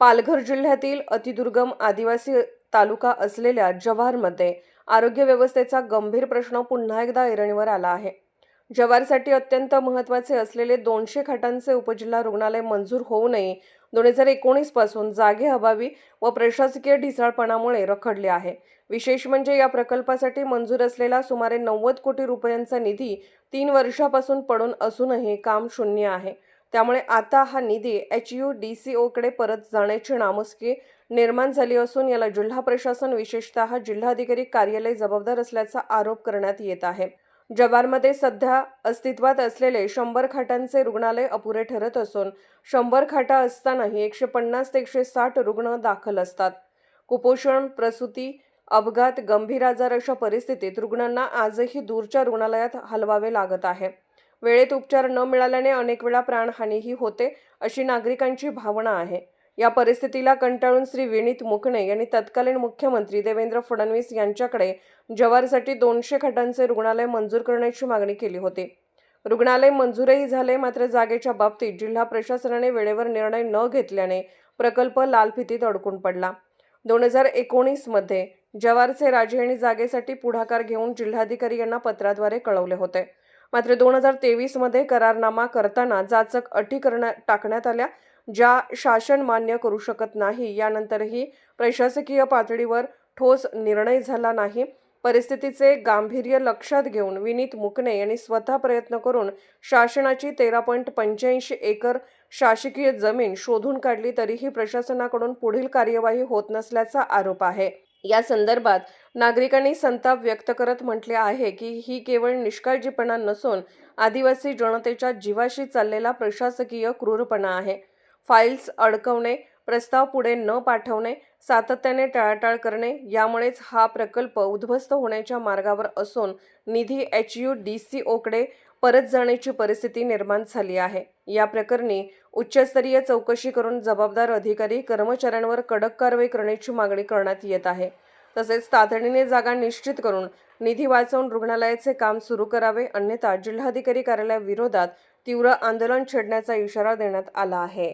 पालघर जिल्ह्यातील अतिदुर्गम आदिवासी तालुका असलेल्या जव्हारमध्ये आरोग्य व्यवस्थेचा गंभीर प्रश्न पुन्हा एकदा ऐरणीवर आला आहे. जव्हारसाठी अत्यंत महत्त्वाचे असलेले दोनशे खाटांचे उपजिल्हा रुग्णालय मंजूर होऊ नये दोन हजार एकोणीसपासून हवावी व प्रशासकीय ढिसाळपणामुळे रखडले आहे. विशेष म्हणजे या प्रकल्पासाठी मंजूर असलेला सुमारे नव्वद कोटी रुपयांचा निधी तीन वर्षापासून पडून असूनही काम शून्य आहे. त्यामुळे आता हा निधी एच यू डी सी ओकडे परत जाण्याची नामुसकी निर्माण झाली असून याला जिल्हा प्रशासन विशेषतः जिल्हाधिकारी कार्यालय जबाबदार असल्याचा आरोप करण्यात येत आहे. जव्हारमध्ये सध्या अस्तित्वात असलेले शंभर खाटांचे रुग्णालय अपुरे ठरत असून शंभर खाटा असतानाही एकशे पन्नास ते एकशे साठ रुग्ण दाखल असतात. कुपोषण प्रसूती अपघात गंभीर आजार अशा परिस्थितीत रुग्णांना आजही दूरच्या रुग्णालयात हलवावे लागत आहे. वेळेत उपचार न मिळाल्याने अनेक वेळा प्राणहानीही होते अशी नागरिकांची भावना आहे. या परिस्थितीला कंटाळून श्री विनीत मुकणे यांनी तत्कालीन मुख्यमंत्री देवेंद्र फडणवीस यांच्याकडे जवारसाठी दोनशे खाटांचे रुग्णालय मंजूर करण्याची मागणी केली होती. रुग्णालय मंजूरही झाले मात्र जागेच्या बाबतीत जिल्हा प्रशासनाने वेळेवर निर्णय न घेतल्याने प्रकल्प लालफितीत अडकून पडला. दोन हजार एकोणीसमध्ये जवारचे राजे यांनी जागेसाठी पुढाकार घेऊन जिल्हाधिकारी यांना पत्राद्वारे कळवले होते. मात्र दोन हजार तेवीसमध्ये करारनामा करताना जाचक अटी करण्या टाकण्यात आल्या ज्या शासन मान्य करू शकत नाही. यानंतरही प्रशासकीय पातळीवर ठोस निर्णय झाला नाही. परिस्थितीचे गांभीर्य लक्षात घेऊन विनीत मुकणे यांनी स्वतः प्रयत्न करून शासनाची तेरा पॉईंट पंच्याऐंशी एकर शासकीय जमीन शोधून काढली तरीही प्रशासनाकडून पुढील कार्यवाही होत नसल्याचा आरोप आहे. या संदर्भात नागरिकांनी संताप व्यक्त करत म्हटले आहे की ही केवळ निष्काळजीपणा नसून आदिवासी जनतेच्या जीवाशी चाललेला प्रशासकीय क्रूरपणा आहे. फाईल्स अडकवणे प्रस्ताव पुढे न पाठवणे सातत्याने टाळाटाळ करणे यामुळेच हा प्रकल्प उद्ध्वस्त होण्याच्या मार्गावर असून निधी एच यू डी सी ओकडे परत जाण्याची परिस्थिती निर्माण झाली आहे. या प्रकरणी उच्चस्तरीय चौकशी करून जबाबदार अधिकारी कर्मचाऱ्यांवर कडक कारवाई करण्याची मागणी करण्यात येत आहे. तसेच तातडीने जागा निश्चित करून निधी वाचवून रुग्णालयाचे काम सुरू करावे अन्यथा जिल्हाधिकारी कार्यालयाविरोधात तीव्र आंदोलन छेडण्याचा इशारा देण्यात आला आहे.